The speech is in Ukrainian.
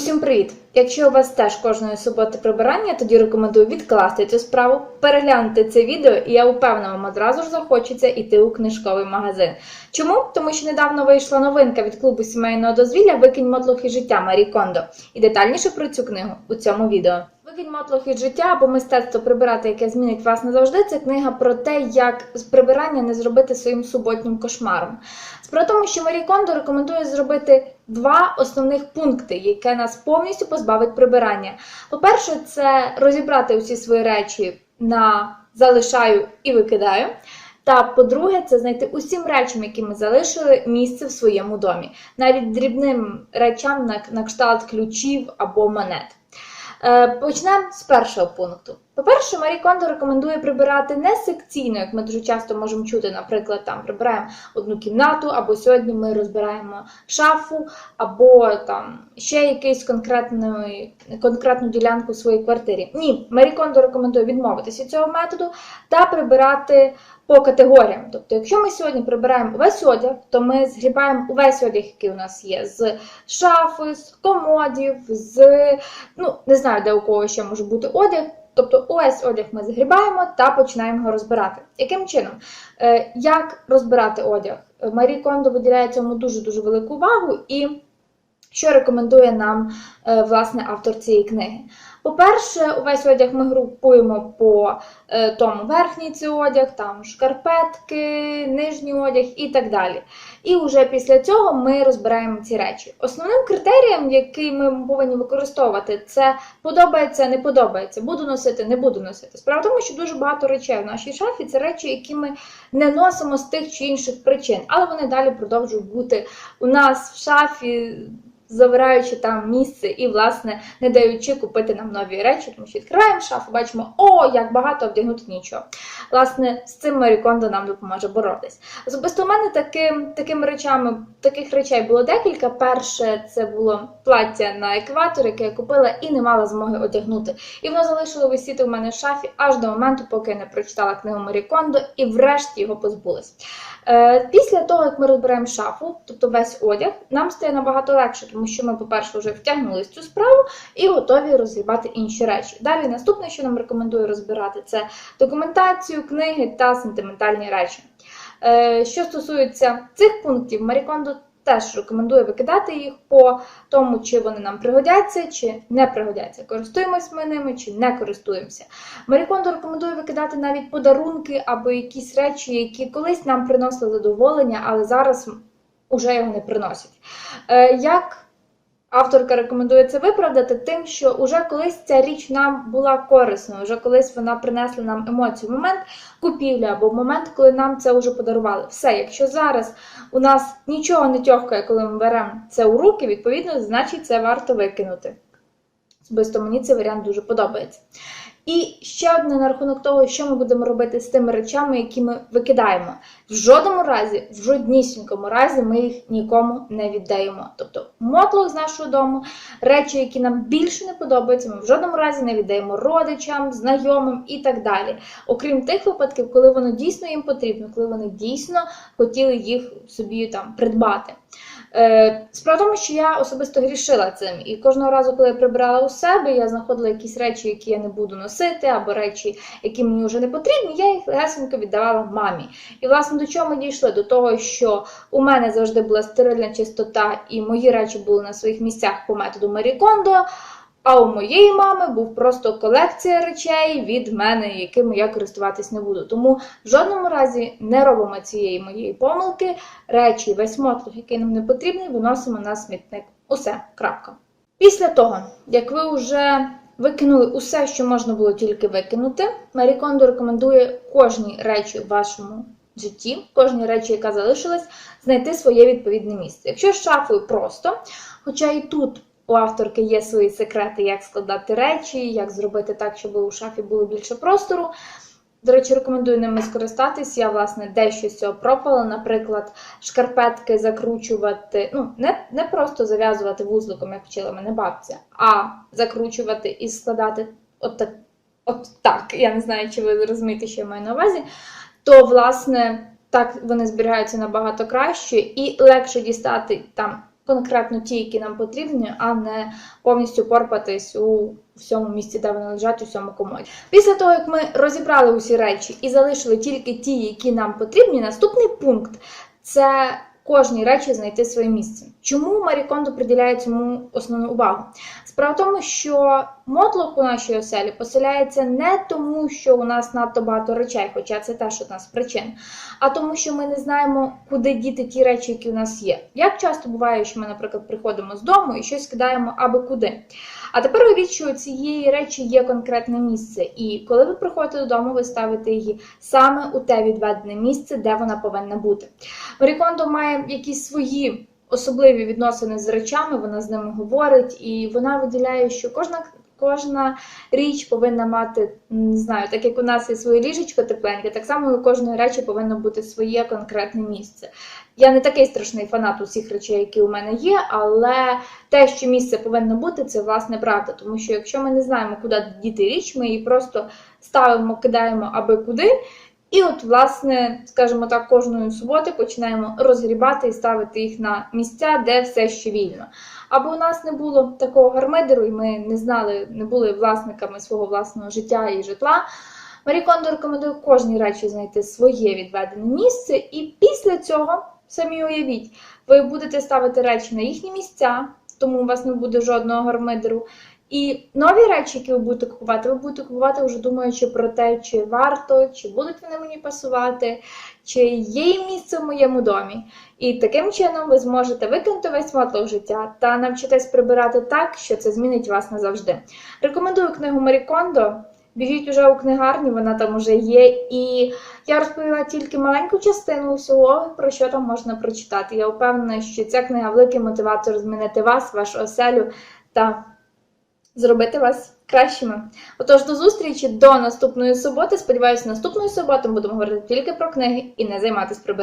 Усім привіт! Якщо у вас теж кожної суботи прибирання, тоді рекомендую відкласти цю справу, переглянути це відео, і я впевнена, вам одразу ж захочеться йти у книжковий магазин. Чому? Тому що недавно вийшла новинка від клубу сімейного дозвілля Викинь модлухи життя Марі Кондо. І детальніше про цю книгу у цьому відео. Викинь мотлохи життя або мистецтво прибирати, яке змінить вас назавжди. Це книга про те, як прибирання не зробити своїм суботнім кошмаром. В тому, що Марі Кондо рекомендує зробити два основних пункти, яке нас повністю позбавить прибирання. По-перше, це розібрати усі свої речі на залишаю і викидаю. Та по-друге, це знайти усім речам, які ми залишили, місце в своєму домі, навіть дрібним речам на, на кшталт ключів або монет. Е, Почнемо з першого пункту. По-перше, Марі Кондо рекомендує прибирати не секційно, як ми дуже часто можемо чути, наприклад, там прибираємо одну кімнату, або сьогодні ми розбираємо шафу, або там ще якийсь конкретний, конкретну ділянку в своїй квартирі. Ні, Марі Кондо рекомендує відмовитися від цього методу та прибирати по категоріям. Тобто, якщо ми сьогодні прибираємо увесь одяг, то ми згрібаємо увесь одяг, який у нас є, з шафи, з комодів, з ну не знаю, де у кого ще може бути одяг. Тобто увесь одяг ми згрібаємо та починаємо його розбирати. Яким чином? Е, як розбирати одяг? Марі Кондо виділяє цьому дуже-дуже велику увагу і що рекомендує нам е, власне автор цієї книги. По-перше, увесь одяг ми групуємо по е, тому верхній цей одяг, там шкарпетки, нижній одяг і так далі. І вже після цього ми розбираємо ці речі. Основним критерієм, який ми повинні використовувати, це подобається, не подобається, буду носити, не буду носити. Справа в тому, що дуже багато речей в нашій шафі це речі, які ми не носимо з тих чи інших причин, але вони далі продовжують бути у нас в шафі. Забираючи там місце і, власне, не даючи купити нам нові речі, тому що відкриваємо шафу, бачимо, о, як багато вдягнути нічого. Власне, з цим Марі Кондо нам допоможе боротись. Особисто у мене таким, такими речами, таких речей було декілька. Перше, це було плаття на екватор, яке я купила і не мала змоги одягнути. І воно залишило висіти в мене в шафі аж до моменту, поки я не прочитала книгу Марі Кондо і врешті його позбулась. Е, Після того, як ми розберемо шафу, тобто весь одяг, нам стає набагато легше, тому що ми, по-перше, вже втягнули цю справу і готові розгрібати інші речі. Далі наступне, що нам рекомендую розбирати, це документацію, книги та сентиментальні речі. Е, Що стосується цих пунктів, Марі Кондо теж рекомендує викидати їх по тому, чи вони нам пригодяться, чи не пригодяться. Користуємось ми ними чи не користуємося. Маріконду рекомендує викидати навіть подарунки або якісь речі, які колись нам приносили задоволення, але зараз вже його не приносять. Е, Як авторка рекомендує це виправдати тим, що уже колись ця річ нам була корисною, вже колись вона принесла нам емоцію. Момент купівлі або момент, коли нам це вже подарували. Все, якщо зараз у нас нічого не тьохкає, коли ми беремо це у руки, відповідно, значить це варто викинути. Особисто мені цей варіант дуже подобається. І ще одне на рахунок того, що ми будемо робити з тими речами, які ми викидаємо. В жодному разі, в жоднісінькому разі ми їх нікому не віддаємо. Тобто мотлох з нашого дому, речі, які нам більше не подобаються, ми в жодному разі не віддаємо родичам, знайомим і так далі. Окрім тих випадків, коли воно дійсно їм потрібно, коли вони дійсно хотіли їх собі там придбати. Е, Справа в тому, що я особисто грішила цим, і кожного разу, коли я прибирала у себе, я знаходила якісь речі, які я не буду носити, або речі, які мені вже не потрібні, я їх легесенько віддавала мамі. І власне до чого ми дійшли? До того, що у мене завжди була стерильна чистота, і мої речі були на своїх місцях по методу Марі Кондо, а у моєї мами був просто колекція речей від мене, якими я користуватись не буду. Тому в жодному разі не робимо цієї моєї помилки. Речі, весь мотлох, який нам не потрібний, виносимо на смітник. Усе, крапка. Після того, як ви вже викинули усе, що можна було тільки викинути, Марі Кондо рекомендує кожній речі у вашому житті, кожній речі, яка залишилась, знайти своє відповідне місце. Якщо з шафою просто, хоча і тут у авторки є свої секрети, як складати речі, як зробити так, щоб у шафі було більше простору. До речі, рекомендую ними скористатись. Я, власне, дещо з цього пробувала. Наприклад, шкарпетки закручувати, ну, не, не просто зав'язувати вузликом, як вчила мене бабця, а закручувати і складати от так, от так. Я не знаю, чи ви розумієте, що я маю на увазі. То, власне, так вони зберігаються набагато краще і легше дістати там конкретно ті, які нам потрібні, а не повністю порпатись у всьому місці, де вони лежать, у всьому комоді. Після того, як ми розібрали усі речі і залишили тільки ті, які нам потрібні, наступний пункт це кожній речі знайти своє місце. Чому Марі Кондо приділяє цьому основну увагу? Справа в тому, що мотлох у нашій оселі поселяється не тому, що у нас надто багато речей, хоча це теж одна з причин, а тому, що ми не знаємо, куди діти ті речі, які у нас є. Як часто буває, що ми, наприклад, приходимо з дому і щось кидаємо аби куди. А тепер уявіть, що цієї речі є конкретне місце, і коли ви приходите додому, ви ставите її саме у те відведене місце, де вона повинна бути. Марікондо має якісь свої особливі відносини з речами, вона з ними говорить, і вона виділяє, що кожна. Кожна річ повинна мати, не знаю, так як у нас є своє ліжечко тепленьке, так само у кожної речі повинно бути своє конкретне місце. Я не такий страшний фанат усіх речей, які у мене є, але те, що місце повинно бути, це власне правда. Тому що якщо ми не знаємо, куди діти річ, ми її просто ставимо, кидаємо аби куди. І от, власне, скажімо так, кожної суботи починаємо розгрібати і ставити їх на місця, де все ще вільно. Аби у нас не було такого гармидеру, і ми не знали, не були власниками свого власного життя і житла. Марі Кондо рекомендує кожній речі знайти своє відведене місце, і після цього, самі уявіть, ви будете ставити речі на їхні місця, тому у вас не буде жодного гармидеру. І нові речі, які ви будете купувати, ви будете купувати вже думаючи про те, чи варто, чи будуть вони мені пасувати, чи є їм місце в моєму домі. І таким чином ви зможете викинути весь мотлох життя та навчитись прибирати так, що це змінить вас назавжди. Рекомендую книгу Марі Кондо. Біжіть уже у книгарні, вона там уже є. І я розповіла тільки маленьку частину всього, про що там можна прочитати. Я впевнена, що ця книга великий мотиватор змінити вас, вашу оселю та зробити вас кращими. Отож, до зустрічі до наступної суботи. Сподіваюся, наступної суботи ми будемо говорити тільки про книги і не займатися прибиранням.